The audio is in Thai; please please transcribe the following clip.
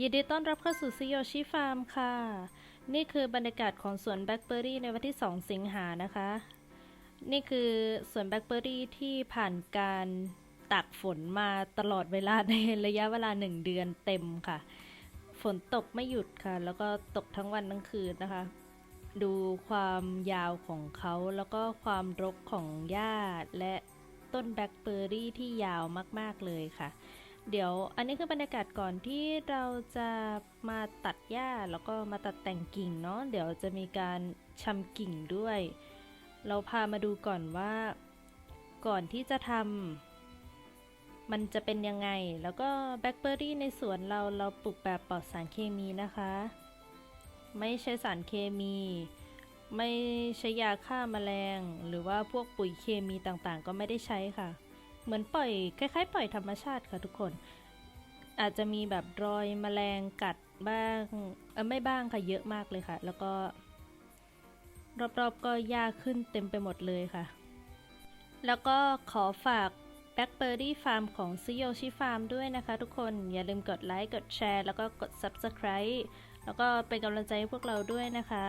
ยินดีต้อนรับเข้าสู่ซิโยชิฟาร์มค่ะ นี่คือบรรยากาศของสวนแบล็คเบอร์รี่ในวันที่ 2 สิงหานะคะ นี่คือสวนแบล็คเบอร์รี่ที่ผ่านการตากฝนมาตลอดเวลาในระยะเวลา 1 เดือนเต็มค่ะ ฝนตกไม่หยุดค่ะ แล้วก็ตกทั้งวันทั้งคืนนะคะ ดูความยาวของเขาแล้วก็ความรกของหญ้าและต้นแบล็คเบอร์รี่ที่ยาวมากๆเลยค่ะ เดี๋ยวอันนี้คือบรรยากาศก่อนที่เราจะมาตัดหญ้าแล้วก็มาตัดแต่งกิ่งเนาะเดี๋ยวจะมีการชำกิ่งด้วย เราพามาดูก่อนว่า ก่อนที่จะทำมันจะเป็นยังไง แล้วก็แบล็คเบอร์รี่ในสวนเราเราปลูกแบบปลอดสารเคมีนะคะ ไม่ใช้สารเคมี ไม่ใช้ยาฆ่าแมลง หรือว่าพวกปุ๋ยเคมีต่างๆ ก็ไม่ได้ใช้ค่ะ เหมือนปล่อยคล้ายๆ ปล่อยธรรมชาติค่ะทุกคน อาจจะมีแบบรอยแมลงกัดบ้างเออไม่บ้างค่ะเยอะมากเลยค่ะ แล้วก็ รอบๆก็หญ้าขึ้นเต็มไปหมดเลยค่ะ แล้วก็ขอฝาก Blackberry Farm ของ z ิโยชิฟาร์มด้วยนะคะทุกคนอย่าลืมกดไลค์กดแชร์ แล้วก็กด Subscribe แล้วก็เป็นกำลังใจให้พวกเราด้วยนะคะ